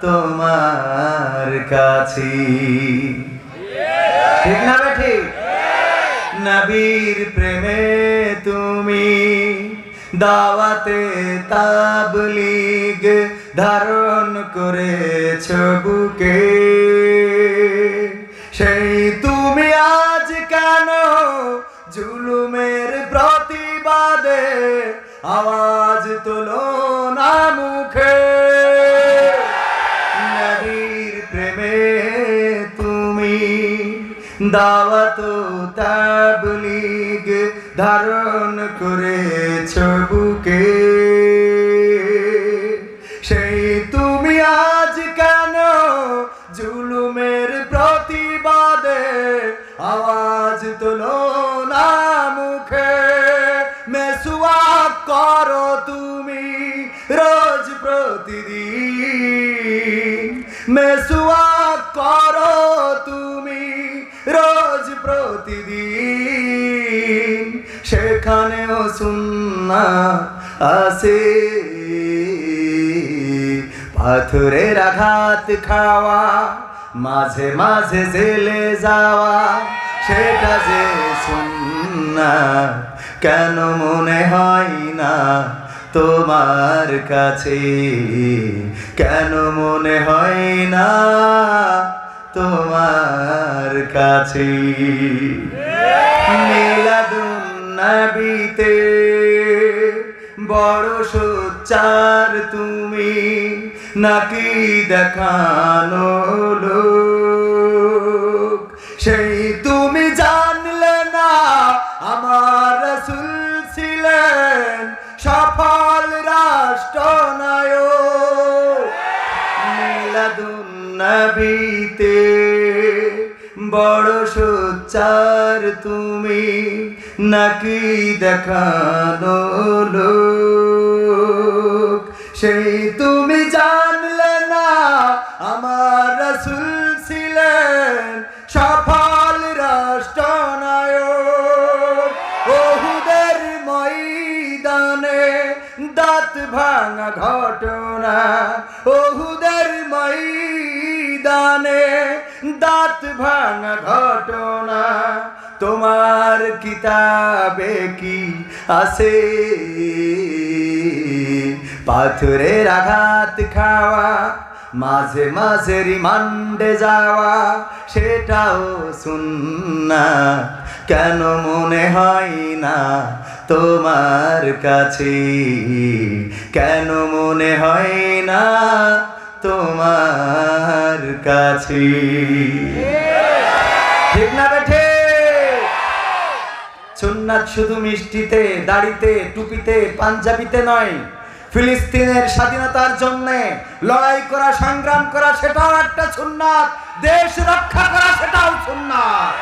তোমার কাছে। ঠিক না বে ঠিক? নবীর প্রেমে তুমি দাওয়াতে তাবলিগ ধারণ করেছ বুকে। সেই তুমি আজ কেন জুলুমের প্রতিবাদে আওয়াজ তোলো না মুখে? দাওয়াত তাবলিগ ধারণ করেছ বুকে। সেই তুমি আজ কেন জুলুমের প্রতিবাদে আওয়াজ তোলো না মুখে? মেসুয়া করো তুমি রোজ প্রতিদিন প্রতিদিন সেখানেও সুন্না আসে পাথরের আঘাত খাওয়া, মাঝে মাঝে জেলে যাওয়া, সেটা যে সুন্না, কেন মনে হয় না তোমার কাছে? কেন মনে হয় না তোমার কাছে। মিলাদুন নবীতে বড় সোচ্চার তুমি নাকি দেখানো লোক? সেই নবীতে বড় সোচ্চার তুমি নাকি দেখানো লোক? সেই তুমি জানলে না আমার রসুল ছিলেন সফল রাষ্ট্রনায়ক। ওহুদের ময়দানে দাঁত ভাঙা ঘটনা, ওহুদের ময়দানে দাঁত ভাঙা ঘটনা। তোমার কিতাবে কি আছে? পাথরের আঘাত খাওয়া, মাঝে মাঝে রিমান্ডে যাওয়া, সেটাও শুননা কেন মনে হয় না তোমার কাছে? কেন মনে হয় না তোমার কাছে। ঠিক না বেঠে সুন্নাত শুধু মিষ্টিতে, দাড়িতে, টুপিতে, পাঞ্জাবিতে নয়, ফিলিস্তিনের স্বাধীনতার জন্য লড়াই করা, সংগ্রাম করা, সেটাও একটা সুন্নাত। দেশ রক্ষা করা, সেটাও সুন্নাত।